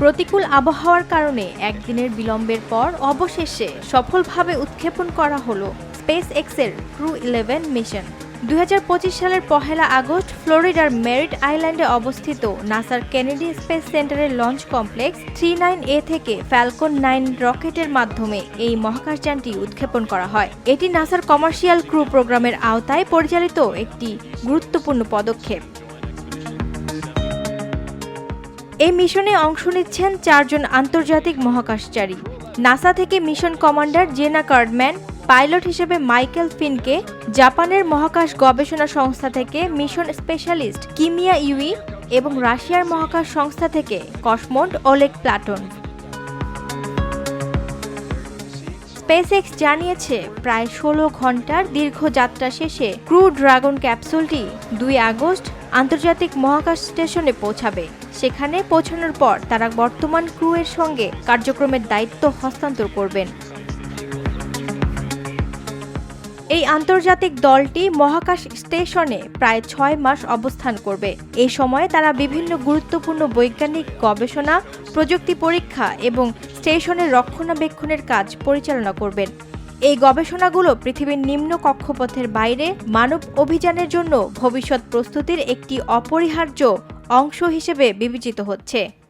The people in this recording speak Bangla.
প্রতিকূল আবহাওয়ার কারণে একদিনের বিলম্বের পর অবশেষে সফলভাবে উৎক্ষেপণ করা হলো স্পেস এক্সের ক্রু ইলেভেন মিশন। দু হাজার পঁচিশ সালের পহেলা আগস্ট ফ্লোরিডার মেরিট আইল্যান্ডে অবস্থিত নাসার কেনেডি স্পেস সেন্টারের launch complex three nine A থেকে ফ্যালকন নাইন রকেটের মাধ্যমে এই মহাকাশযানটি উৎক্ষেপণ করা হয়। এটি নাসার কমার্শিয়াল ক্রু প্রোগ্রামের আওতায় পরিচালিত একটি গুরুত্বপূর্ণ পদক্ষেপ। এই মিশনে অংশ নিচ্ছেন চারজন আন্তর্জাতিক মহাকাশচারী। নাসা থেকে mission commander Zena Cardman, pilot হিসেবে মাইকেল ফিনকে, জাপানের মহাকাশ গবেষণা সংস্থা থেকে মিশন স্পেশালিস্ট কিমিয়া ইউই এবং রাশিয়ার মহাকাশ সংস্থা থেকে কসমন্ড ওলেক প্লাটন। স্পেসএক্স জানিয়েছে, প্রায় ষোলো ঘণ্টার দীর্ঘ যাত্রা শেষে ক্রু ড্রাগন ক্যাপসুলটি দুই আগস্ট আন্তর্জাতিক মহাকাশ স্টেশনে পৌঁছাবে। সেখানে পৌঁছানোর পর তারা বর্তমান ক্রু এর সঙ্গে কার্যক্রমের দায়িত্ব হস্তান্তর করবেন। এই আন্তর্জাতিক দলটি মহাকাশ স্টেশনে প্রায় ছয় মাস অবস্থান করবে। এই সময়ে তারা বিভিন্ন গুরুত্বপূর্ণ বৈজ্ঞানিক গবেষণা, প্রযুক্তি পরীক্ষা এবং স্টেশনের রক্ষণাবেক্ষণের কাজ পরিচালনা করবেন। এই গবেষণাগুলো পৃথিবীর নিম্ন কক্ষপথের বাইরে মানব অভিযানের জন্য ভবিষ্যৎ প্রস্তুতির একটি অপরিহার্য অংশ হিসেবে বিবেচিত হচ্ছে।